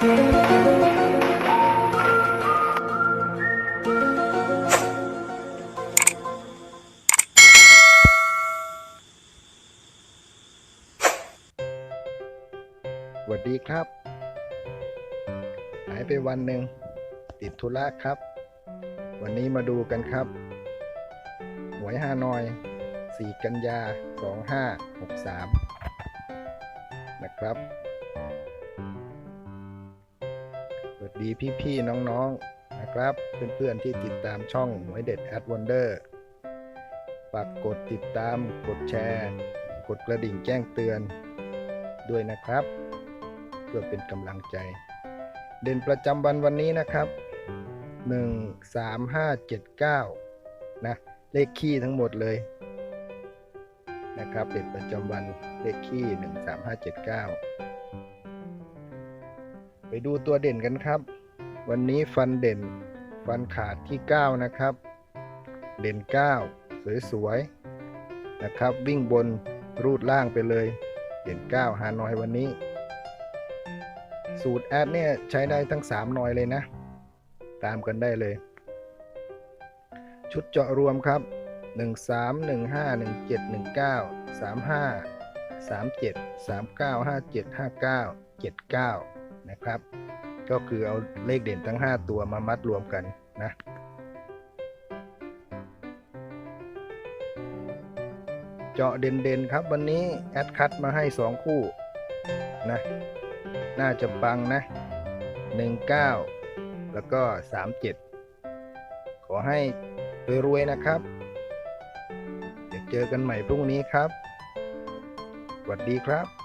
สวัสดีครับ หายไปวันหนึ่ง ติดธุระครับ วันนี้มาดูกันครับ หวยฮานอย 4 กันยา 2563 นะครับ ดีพี่ๆน้องๆนะครับ เพื่อนๆที่ติดตามช่องหวยเด็ดแอดวันเดอร์ฝากกดติดตามกดแชร์ กดกระดิ่งแจ้งเตือนด้วยนะครับ เพื่อเป็นกำลังใจ เด่นประจำวันวันนี้นะครับ 1 3 5 7 9 นะ เลขคี่ทั้งหมดเลยนะครับเด่นประจำวันเลขคี่ 1 3 5 7 9 ไปดูตัวเด่นกันครับ วันนี้ฟันเด่นฟันขาดที่ 9 นะครับ เด่น 9 สวยๆ นะครับ วิ่งบนรูดล่างไปเลย เด่น 9 หานอยวันนี้ สูตรแอดเนี่ยใช้ได้ทั้ง3นอยเลยนะ ตามกันได้เลย ชุดเจาะรวมครับ 1 3 1 5 1 7 1 9 3 5 3 7 3 9 5 7 5 9 7 9 นะครับ ก็คือเอาเลขเด่นทั้ง 5 ตัวมามัดรวมกันนะเจาะเด่นๆครับวันนี้แอดคัดมาให้ 2 คู่นะ น่าจะปังนะ 19 แล้วก็ 37 ขอให้รวยๆนะครับเดี๋ยวเจอกันใหม่พรุ่งนี้ครับ สวัสดีครับ